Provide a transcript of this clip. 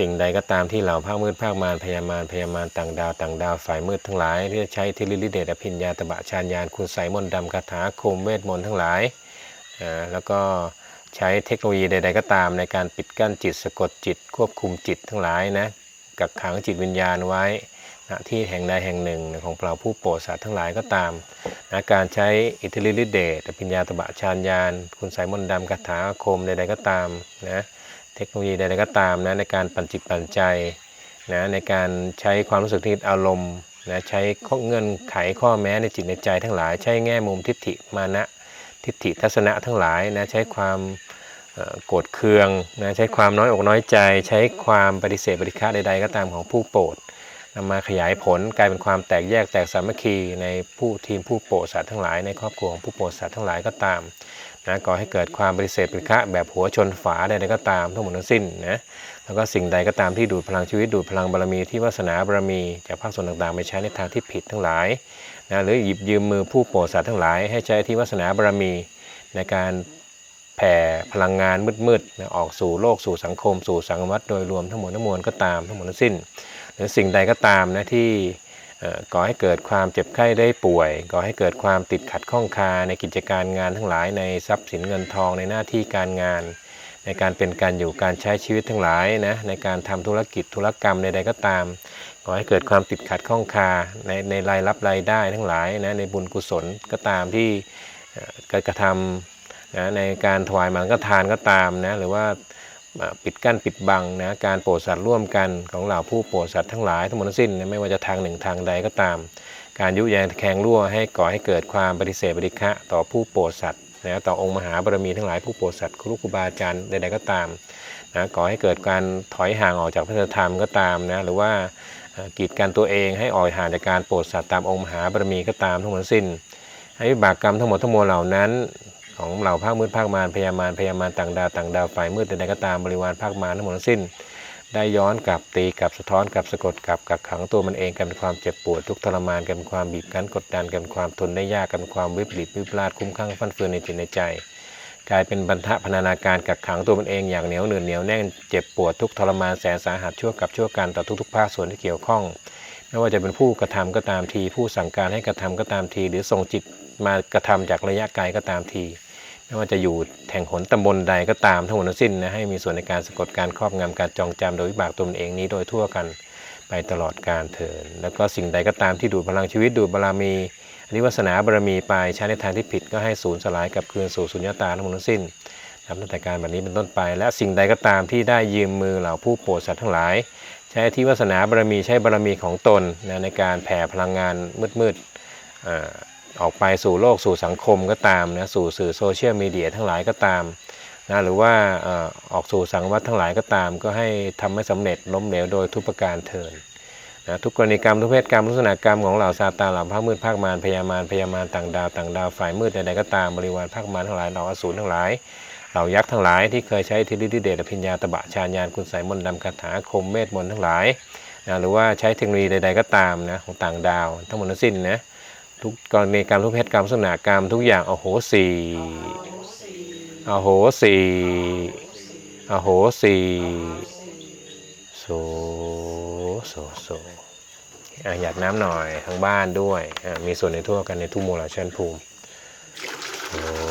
สิ่งใดก็ตามที่เหล่าภาคมืดภาคมารพยามารพยามารต่างดาวต่างดาวฝ่ายมืดทั้งหลายที่จะใช้ทิลิลิเดชอภิญญาตบะชานยานคุณไสยมนต์ดำคาถาอาคมเวทมนต์ทั้งหลายอ่าแล้วก็ใช้เทคโนโลยีใด ๆ ก็ตามในการปิดกั้นจิตสะกดจิต ควบคุมจิตทั้งหลายนะกักขังจิตวิญญาณไว้ณที่แห่งใดแห่งหนึ่งของเราผู้โปรดสัตว์ทั้งหลายก็ตามนะการใช้อิทธิฤทธิเดชอภิญญาตบะชานยานคุณไสยมนต์ดำคาถาอาคมใดๆก็ตามนะ เทคโนโลยีใดๆก็ตามนะในการปั่นจิตปั่นใจนะในการใช้ความรู้สึกที่อารมณ์นะใช้ข้อเงื่อนไขข้อแม้ในจิตในใจทั้งหลาย ใช้แง่มุมทิฏฐิมานะทิฏฐิทัศนะทั้งหลายนะใช้ความโกรธเคืองนะใช้ความน้อยอกน้อยใจ ใช้ความปฏิเสธปฏิฆะใดๆก็ตามของผู้โปรดนำมาขยายผลกลายเป็นความแตกแยกแตกสามัคคีในผู้ทีมผู้โปรดสัตว์ทั้งหลายในครอบครัวของผู้โปรดสัตว์ทั้งหลายก็ตาม นะก่อให้เกิดความปฏิเสธปฏิฆะแบบหัวชนฝาใดๆก็ตามทั้งหมดทั้งสิ้นนะแล้วก็สิ่งใดก็ตามที่ดูดพลังชีวิตดูดพลังบารมีที่วาสนาบารมีจากภาคส่วนต่างๆไปใช้ในทางที่ผิดทั้งหลายนะหรือหยิบยืมมือผู้โปรดสัตว์ทั้งหลาย ให้ใช้ที่วาสนาบารมีในการแผ่พลังงานมืดๆนะออกสู่โลกสู่สังคม สู่สังคมวัดโดยรวมทั้งหมดทั้งมวลก็ตามทั้งหมดทั้งสิ้น หรือสิ่งใดก็ตามนะที่ ก่อให้เกิดความเจ็บไข้ได้ป่วย ก่อให้เกิดความติดขัดข้องคาในกิจการงานทั้งหลายในทรัพย์สินเงินทองในหน้าที่การงาน ในการเป็นการอยู่การใช้ชีวิตทั้งหลายนะในการทำธุรกิจธุรกรรมใดๆก็ตาม ก่อให้เกิดความติดขัดข้องคาในในรายรับรายได้ทั้งหลายนะในบุญกุศลก็ตามที่กระทำนะในการถวายมันก็ทานก็ตามนะหรือว่า ปิดกั้นปิดบังนะการโปรดสัตว์ร่วมกันของเหล่าผู้โปรดสัตว์ทั้งหลายทั้งหมดทั้งสิ้นไม่ว่าจะทางหนึ่งทางใดก็ตาม การยุแยงแคงรั่วให้ก่อให้เกิดความปฏิเสธปฏิฆะต่อผู้โปรดสัตว์นะต่อองค์มหาบารมีทั้งหลายผู้โปรดสัตว์ครูครูบาอาจารย์ใดๆก็ตามนะก่อให้เกิดการถอยห่างออกจากพระธรรมก็ตามนะหรือว่ากีดกันตัวเองให้ออกห่างจากการโปรดสัตว์ตามองค์มหาบารมีก็ตามทั้งหมดทั้งสิ้นให้บากกรรมทั้งหมดทั้งมวลเหล่านั้น ของเหล่าภาคมืดภาคมารพยามารพยามารต่างดาวต่างดาวฝ่ายมืดใดๆก็ตามบริวารภาคมารทั้งหมดทั้งสิ้น ได้ย้อนกลับตีกลับสะท้อนกลับสะกดกลับกักขังตัวมันเองกันเป็นความเจ็บปวดทุกทรมานกันเป็นความบีบคั้นกดดันกันเป็นความทนได้ยากกันเป็นความวิปริตวิปลาสคุ้มข้างฟันเฟือนในจิตในใจ กลายเป็นบรรทะพนานาการกักขังตัวมันเองอย่างเหนียวเหนือเหนียวแน่นเจ็บปวดทุกทรมานแสนสาหัสชั่วกับชั่วกันต่อทุกๆภาคส่วนที่เกี่ยวข้องไม่ว่าจะเป็นผู้กระทำก็ตามที ผู้สั่งการให้กระทำก็ตามที หรือส่งจิตมากระทำจากระยะไกลก็ตามที ไม่ว่าจะอยู่แห่งหนตำบลใดก็ตามทั้งหมดทั้งสิ้นนะให้มีส่วนในการสะกดการครอบงำการจองจำโดยวิบากตนเองนี้โดยทั่วกันไปตลอดการเถิดแล้วก็สิ่งใดก็ตามที่ดูดพลังชีวิตดูดบารมีอนิวัสนาบารมีไปใช้ในทางที่ผิดก็ให้สูญสลายกับคืนสู่สุญญตาทั้งหมดทั้งสิ้นนับตั้งแต่การแบบนี้เป็นต้นไป และสิ่งใดก็ตามที่ได้ยืมมือเหล่าผู้โปรดสัตว์ทั้งหลาย ใช้ที่วาสนาบารมีใช้บารมีของตนนะในการแผ่พลังงานมืดๆ ออกไปสู่โลกสู่สังคมก็ตามนะสู่สื่อโซเชียลมีเดียทั้งหลายก็ตามนะหรือว่าออกสู่สังวัตทั้งหลายก็ตาม ก็ให้ทำให้สำเร็จล้มเหลวโดยทุกประการเถิดนะทุกกรณีกรรมทุกเพศกรรมทุกษณะกรรมของเหล่าซาตานเหล่าภาคมืดภาคมารพยามารพยามารต่างดาวต่างดาวฝ่ายมืดใดๆก็ตามบริวารภาคมารทั้งหลายเหล่าอสูรทั้งหลายเหล่ายักษ์ทั้งหลายที่เคยใช้ทิฤทธิเดชอภิญญาตบะชาญานคุณไสยมนต์ดำคาถาอาคมเมธมนต์ทั้งหลายนะหรือว่าใช้เทคโนโลยีใด ๆก็ตามนะของต่างดาวทั้งหมดทั้งสิ้นนะ ทุกกรณีกรรมทุกเพศกรรมลักษณะกรรมทุกอย่างอโหสีอโหสีอโหสีโสโสโสอยากน้ำหน่อยทั้งบ้านด้วย มีส่วนในทั่วกันในทุกโมลาชันภูมิโส